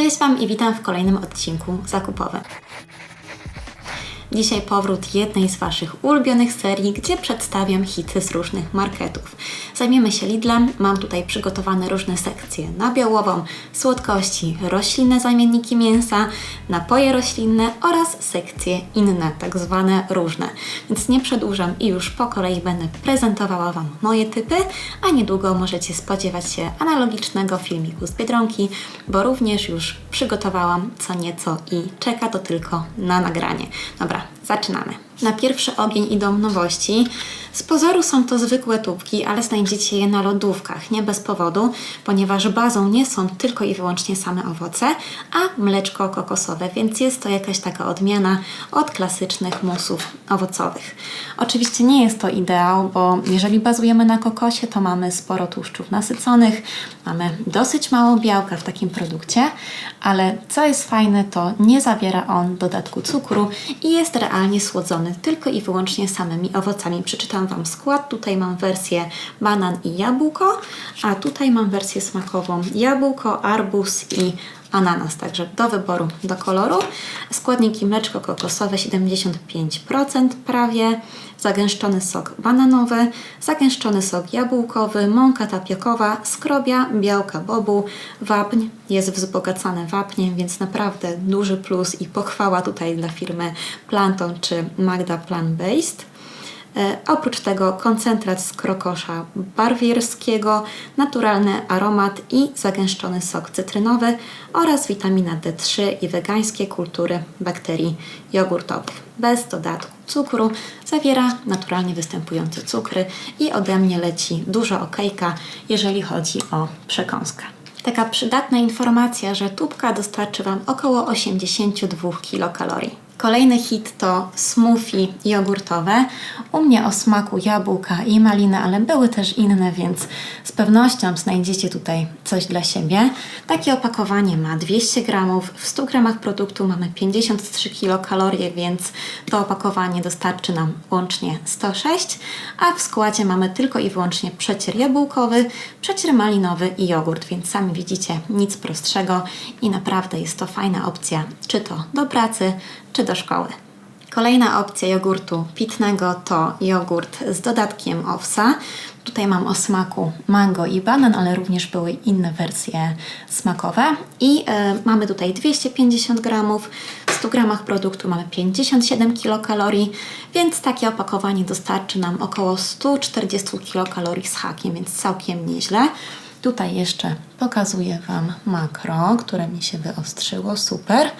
Cześć Wam i witam w kolejnym odcinku zakupowym. Dzisiaj powrót jednej z Waszych ulubionych serii, gdzie przedstawiam hity z różnych marketów. Zajmiemy się Lidlem, mam tutaj przygotowane różne sekcje nabiałową, słodkości, roślinne zamienniki mięsa, napoje roślinne oraz sekcje inne, tak zwane różne. Więc nie przedłużam i już po kolei będę prezentowała Wam moje typy, a niedługo możecie spodziewać się analogicznego filmiku z Biedronki, bo również już przygotowałam co nieco i czeka to tylko na nagranie. Dobra, zaczynamy. Na pierwszy ogień idą nowości. Z pozoru są to zwykłe tubki, ale znajdziecie je na lodówkach, nie bez powodu, ponieważ bazą nie są tylko i wyłącznie same owoce, a mleczko kokosowe, więc jest to jakaś taka odmiana od klasycznych musów owocowych. Oczywiście nie jest to ideał, bo jeżeli bazujemy na kokosie, to mamy sporo tłuszczów nasyconych, mamy dosyć mało białka w takim produkcie, ale co jest fajne, to nie zawiera on dodatku cukru i jest realnie słodzony tylko i wyłącznie samymi owocami. Przeczytam Wam skład. Tutaj mam wersję banan i jabłko, a tutaj mam wersję smakową jabłko, arbuz i ananas, także do wyboru, do koloru. Składniki mleczko kokosowe 75% prawie, zagęszczony sok bananowy, zagęszczony sok jabłkowy, mąka tapiokowa, skrobia, białka bobu, wapń, jest wzbogacany wapniem, więc naprawdę duży plus i pochwała tutaj dla firmy Planton czy Magda Plant Based. E, oprócz tego koncentrat z krokosza barwierskiego, naturalny aromat i zagęszczony sok cytrynowy oraz witamina D3 i wegańskie kultury bakterii jogurtowych. Bez dodatku cukru, zawiera naturalnie występujące cukry i ode mnie leci duża okejka, jeżeli chodzi o przekąskę. Taka przydatna informacja, że tubka dostarczy Wam około 82 kilokalorii. Kolejny hit to smoothie jogurtowe. U mnie o smaku jabłka i maliny, ale były też inne, więc z pewnością znajdziecie tutaj coś dla siebie. Takie opakowanie ma 200 gramów. W 100 gramach produktu mamy 53 kilokalorie, więc to opakowanie dostarczy nam łącznie 106, a w składzie mamy tylko i wyłącznie przecier jabłkowy, przecier malinowy i jogurt, więc sami widzicie nic prostszego i naprawdę jest to fajna opcja, czy to do pracy, czy do szkoły. Kolejna opcja jogurtu pitnego to jogurt z dodatkiem owsa. Tutaj mam o smaku mango i banan, ale również były inne wersje smakowe. I y, mamy tutaj 250 gramów. W 100 gramach produktu mamy 57 kilokalorii, więc takie opakowanie dostarczy nam około 140 kilokalorii z hakiem, więc całkiem nieźle. Tutaj jeszcze pokazuję Wam makro, które mi się wyostrzyło, super.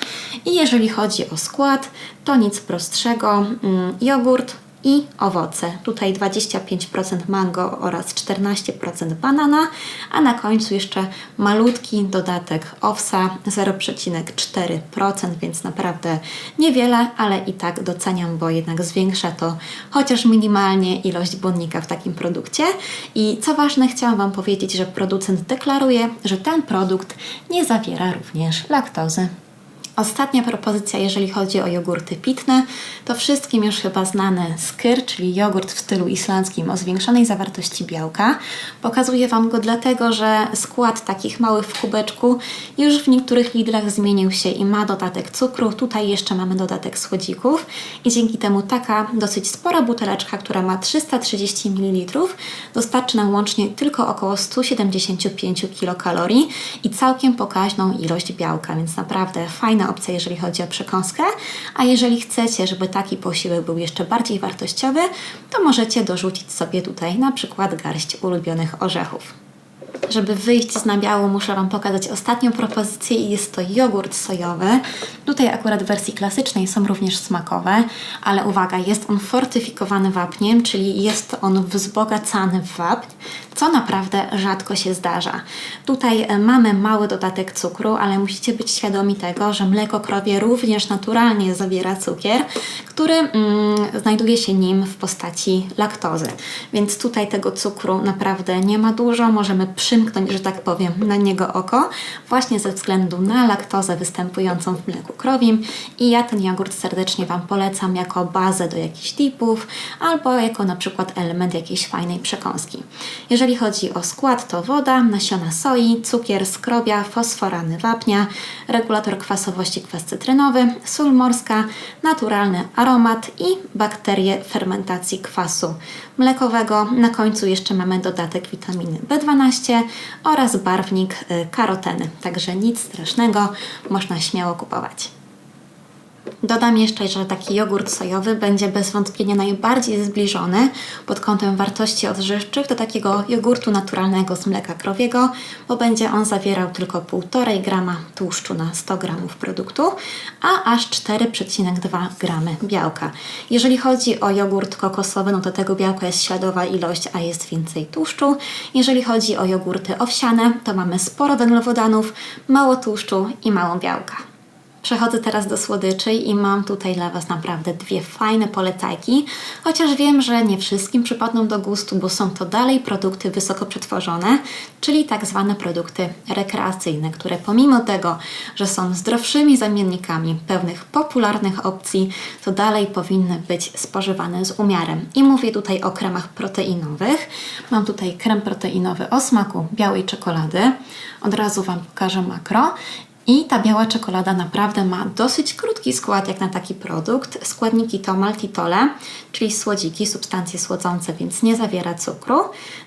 I jeżeli chodzi o skład, to nic prostszego, mm, jogurt, i owoce. Tutaj 25% mango oraz 14% banana, a na końcu jeszcze malutki dodatek owsa 0,4%, więc naprawdę niewiele, ale i tak doceniam, bo jednak zwiększa to chociaż minimalnie ilość błonnika w takim produkcie. I co ważne, chciałam Wam powiedzieć, że producent deklaruje, że ten produkt nie zawiera również laktozy. Ostatnia propozycja, jeżeli chodzi o jogurty pitne, to wszystkim już chyba znany skyr, czyli jogurt w stylu islandzkim o zwiększonej zawartości białka. Pokazuję Wam go dlatego, że skład takich małych w kubeczku już w niektórych Lidlach zmienił się i ma dodatek cukru. Tutaj jeszcze mamy dodatek słodzików i dzięki temu taka dosyć spora buteleczka, która ma 330 ml, dostarczy nam łącznie tylko około 175 kilokalorii i całkiem pokaźną ilość białka, więc naprawdę fajna opcja, jeżeli chodzi o przekąskę, a jeżeli chcecie, żeby taki posiłek był jeszcze bardziej wartościowy, to możecie dorzucić sobie tutaj na przykład garść ulubionych orzechów. Żeby wyjść z nabiału, muszę Wam pokazać ostatnią propozycję i jest to jogurt sojowy. Tutaj akurat w wersji klasycznej są również smakowe, ale uwaga, jest on fortyfikowany wapniem, czyli jest on wzbogacany w wapń, co naprawdę rzadko się zdarza. Tutaj e, mamy mały dodatek cukru, ale musicie być świadomi tego, że mleko krowie również naturalnie zawiera cukier, który mm, znajduje się nim w postaci laktozy. Więc tutaj tego cukru naprawdę nie ma dużo, możemy przymknąć, że tak powiem, na niego oko, właśnie ze względu na laktozę występującą w mleku krowim i ja ten jogurt serdecznie Wam polecam jako bazę do jakichś dipów albo jako na przykład element jakiejś fajnej przekąski. Jeżeli chodzi o skład, to woda, nasiona soi, cukier, skrobia, fosforany wapnia, regulator kwasowości kwas cytrynowy, sól morska, naturalny aromat i bakterie fermentacji kwasu mlekowego. Na końcu jeszcze mamy dodatek witaminy B12 oraz barwnik karoteny. Także nic strasznego, można śmiało kupować. Dodam jeszcze, że taki jogurt sojowy będzie bez wątpienia najbardziej zbliżony pod kątem wartości odżywczych do takiego jogurtu naturalnego z mleka krowiego, bo będzie on zawierał tylko 1,5 grama tłuszczu na 100 gramów produktu, a aż 4,2 gramy białka. Jeżeli chodzi o jogurt kokosowy, no to tego białka jest śladowa ilość, a jest więcej tłuszczu. Jeżeli chodzi o jogurty owsiane, to mamy sporo węglowodanów, mało tłuszczu i mało białka. Przechodzę teraz do słodyczy i mam tutaj dla Was naprawdę dwie fajne polecajki, chociaż wiem, że nie wszystkim przypadną do gustu, bo są to dalej produkty wysoko przetworzone, czyli tak zwane produkty rekreacyjne, które pomimo tego, że są zdrowszymi zamiennikami pewnych popularnych opcji, to dalej powinny być spożywane z umiarem. I mówię tutaj o kremach proteinowych. Mam tutaj krem proteinowy o smaku białej czekolady. Od razu Wam pokażę makro. I ta biała czekolada naprawdę ma dosyć krótki skład jak na taki produkt. Składniki to maltitole, czyli słodziki, substancje słodzące, więc nie zawiera cukru.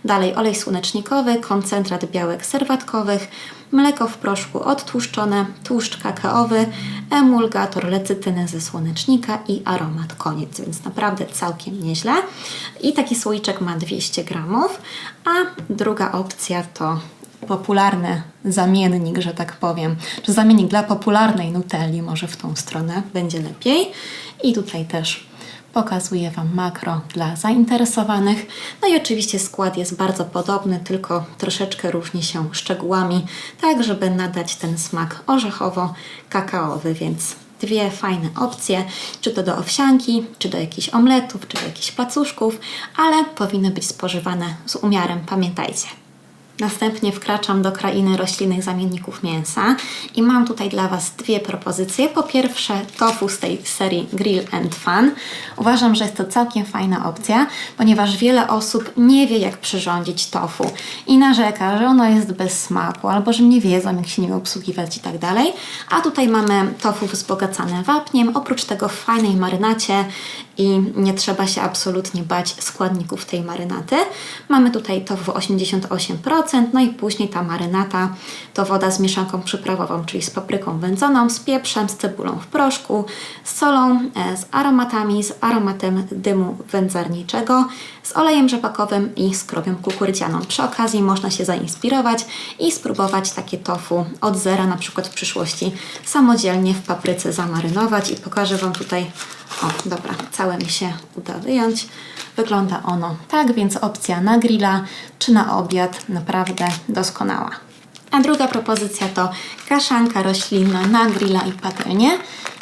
Dalej olej słonecznikowy, koncentrat białek serwatkowych, mleko w proszku odtłuszczone, tłuszcz kakaowy, emulgator lecytyny ze słonecznika i aromat. Koniec, więc naprawdę całkiem nieźle. I taki słoiczek ma 200 gramów, a druga opcja to popularny zamiennik, że tak powiem, czy zamiennik dla popularnej Nutelli, może w tą stronę będzie lepiej. I tutaj też pokazuję Wam makro dla zainteresowanych. No i oczywiście skład jest bardzo podobny, tylko troszeczkę różni się szczegółami, tak żeby nadać ten smak orzechowo-kakaowy, więc dwie fajne opcje, czy to do owsianki, czy do jakichś omletów, czy do jakichś pacuszków, ale powinny być spożywane z umiarem, pamiętajcie. Następnie wkraczam do krainy roślinnych zamienników mięsa i mam tutaj dla Was dwie propozycje. Po pierwsze tofu z tej serii Grill and Fun. Uważam, że jest to całkiem fajna opcja, ponieważ wiele osób nie wie jak przyrządzić tofu i narzeka, że ono jest bez smaku albo że nie wiedzą jak się nim obsługiwać i tak dalej. A tutaj mamy tofu wzbogacane wapniem, oprócz tego w fajnej marynacie i nie trzeba się absolutnie bać składników tej marynaty. Mamy tutaj tofu 88%, no i później ta marynata to woda z mieszanką przyprawową, czyli z papryką wędzoną, z pieprzem, z cebulą w proszku, z solą, e, z aromatami, z aromatem dymu wędzarniczego, z olejem rzepakowym i skrobią kukurydzianą. Przy okazji można się zainspirować i spróbować takie tofu od zera, na przykład w przyszłości samodzielnie w papryce zamarynować i pokażę Wam tutaj o, dobra, całe mi się uda wyjąć. Wygląda ono tak, więc opcja na grilla czy na obiad naprawdę doskonała. A druga propozycja to kaszanka roślinna na grilla i patelnię.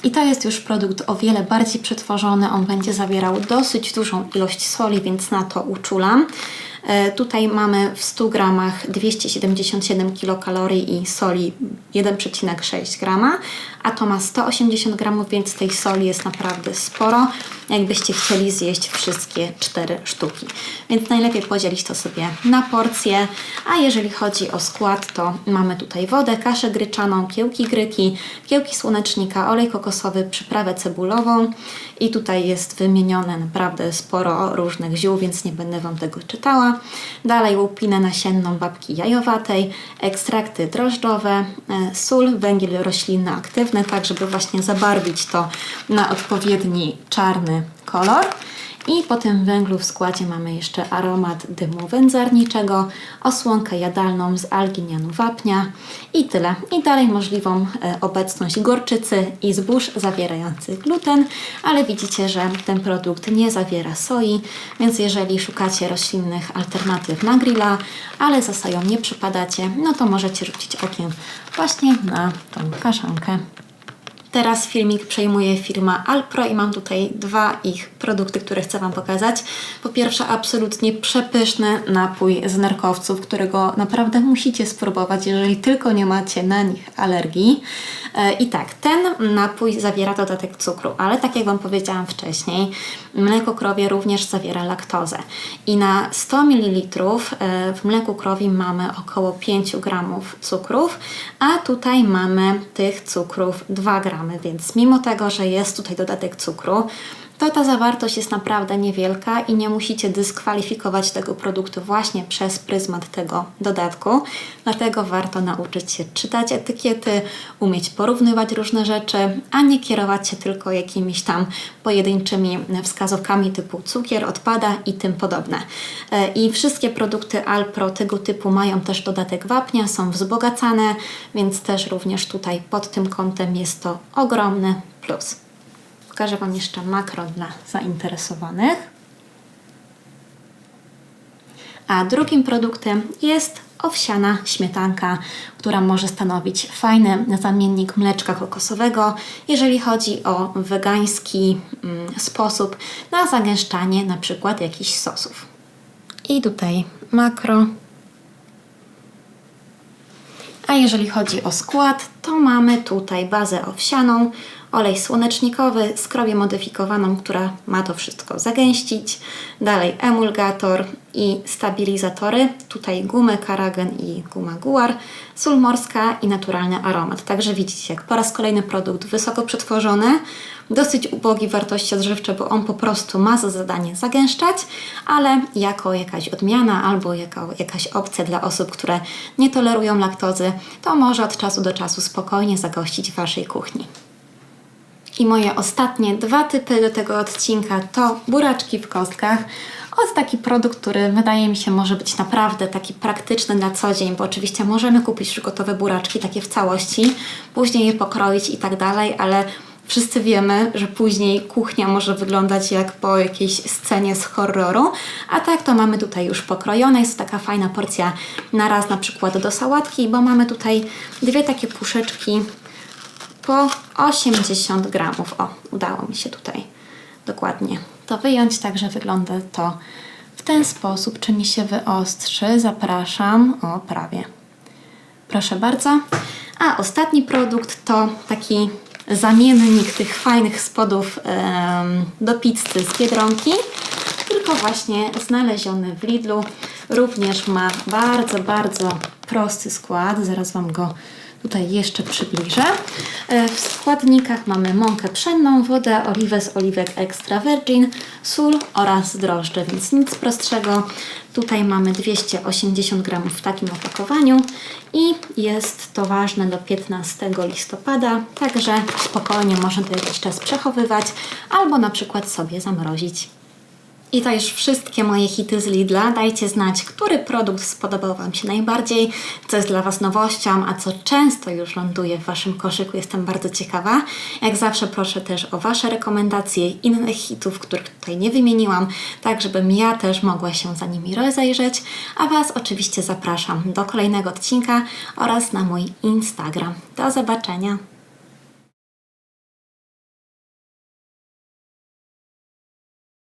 I to jest już produkt o wiele bardziej przetworzony. On będzie zawierał dosyć dużą ilość soli, więc na to uczulam. E, tutaj mamy w 100 gramach 277 kilokalorii i soli 1,6 grama, a to ma 180 gramów, więc tej soli jest naprawdę sporo, jakbyście chcieli zjeść wszystkie 4 sztuki. Więc najlepiej podzielić to sobie na porcje, a jeżeli chodzi o skład, to mamy tutaj wodę, kaszę gryczaną, kiełki gryki, kiełki słonecznika, olej kokosowy, przyprawę cebulową i tutaj jest wymienione naprawdę sporo różnych ziół, więc nie będę Wam tego czytała. Dalej łupinę nasienną babki jajowatej, ekstrakty drożdżowe, e, sól, węgiel roślinny aktywny, tak żeby właśnie zabarwić to na odpowiedni czarny kolor. I po tym węglu w składzie mamy jeszcze aromat dymu wędzarniczego, osłonkę jadalną z alginianu wapnia i tyle. I dalej możliwą e, obecność gorczycy i zbóż zawierających gluten, ale widzicie, że ten produkt nie zawiera soi, więc jeżeli szukacie roślinnych alternatyw na grilla, ale za soją nie przypadacie, no to możecie rzucić okiem właśnie na tą kaszankę. Teraz filmik przejmuje firma Alpro i mam tutaj dwa ich produkty, które chcę Wam pokazać. Po pierwsze, absolutnie przepyszny napój z nerkowców, którego naprawdę musicie spróbować, jeżeli tylko nie macie na nich alergii. E, I tak, ten napój zawiera dodatek cukru, ale tak jak Wam powiedziałam wcześniej, mleko krowie również zawiera laktozę. I na 100 ml e, w mleku krowim mamy około 5 gramów cukrów, a tutaj mamy tych cukrów 2 gramy, więc mimo tego, że jest tutaj dodatek cukru, to ta zawartość jest naprawdę niewielka i nie musicie dyskwalifikować tego produktu właśnie przez pryzmat tego dodatku. Dlatego warto nauczyć się czytać etykiety, umieć porównywać różne rzeczy, a nie kierować się tylko jakimiś tam pojedynczymi wskazówkami typu cukier, odpada i tym podobne. E, I wszystkie produkty Alpro tego typu mają też dodatek wapnia, są wzbogacane, więc też również tutaj pod tym kątem jest to ogromny plus. Pokażę Wam jeszcze makro dla zainteresowanych. A drugim produktem jest owsiana śmietanka, która może stanowić fajny zamiennik mleczka kokosowego, jeżeli chodzi o wegański mm, sposób na zagęszczanie na przykład jakichś sosów. I tutaj makro. A jeżeli chodzi o skład, to mamy tutaj bazę owsianą, olej słonecznikowy, skrobię modyfikowaną, która ma to wszystko zagęścić. Dalej emulgator i stabilizatory. Tutaj gumę karagen i guma guar, sól morska i naturalny aromat. Także widzicie, jak po raz kolejny produkt wysoko przetworzony, dosyć ubogi wartości odżywcze, bo on po prostu ma za zadanie zagęszczać, ale jako jakaś odmiana albo jako jakaś opcja dla osób, które nie tolerują laktozy, to może od czasu do czasu spokojnie zagościć w Waszej kuchni. I moje ostatnie dwa typy do tego odcinka to buraczki w kostkach. Od taki produkt, który wydaje mi się może być naprawdę taki praktyczny na co dzień, bo oczywiście możemy kupić już gotowe buraczki takie w całości, później je pokroić i tak dalej, ale wszyscy wiemy, że później kuchnia może wyglądać jak po jakiejś scenie z horroru, a tak to mamy tutaj już pokrojone. Jest taka fajna porcja na raz na przykład do sałatki, bo mamy tutaj dwie takie puszeczki po 80 gramów. O, udało mi się tutaj dokładnie to wyjąć, także wygląda to w ten sposób. Czy mi się wyostrzy? Zapraszam. O, prawie. Proszę bardzo. A ostatni produkt to taki zamiennik tych fajnych spodów em, do pizzy z Biedronki, tylko właśnie znaleziony w Lidlu. Również ma bardzo, bardzo prosty skład. Zaraz Wam go tutaj jeszcze przybliżę. E, W składnikach mamy mąkę pszenną, wodę, oliwę z oliwek extra virgin, sól oraz drożdże, więc nic prostszego. Tutaj mamy 280 g w takim opakowaniu i jest to ważne do 15 listopada, także spokojnie można to jakiś czas przechowywać albo na przykład sobie zamrozić. I to już wszystkie moje hity z Lidla. Dajcie znać, który produkt spodobał Wam się najbardziej, co jest dla Was nowością, a co często już ląduje w Waszym koszyku. Jestem bardzo ciekawa. Jak zawsze proszę też o Wasze rekomendacje innych hitów, których tutaj nie wymieniłam, tak żebym ja też mogła się za nimi rozejrzeć. A Was oczywiście zapraszam do kolejnego odcinka oraz na mój Instagram. Do zobaczenia!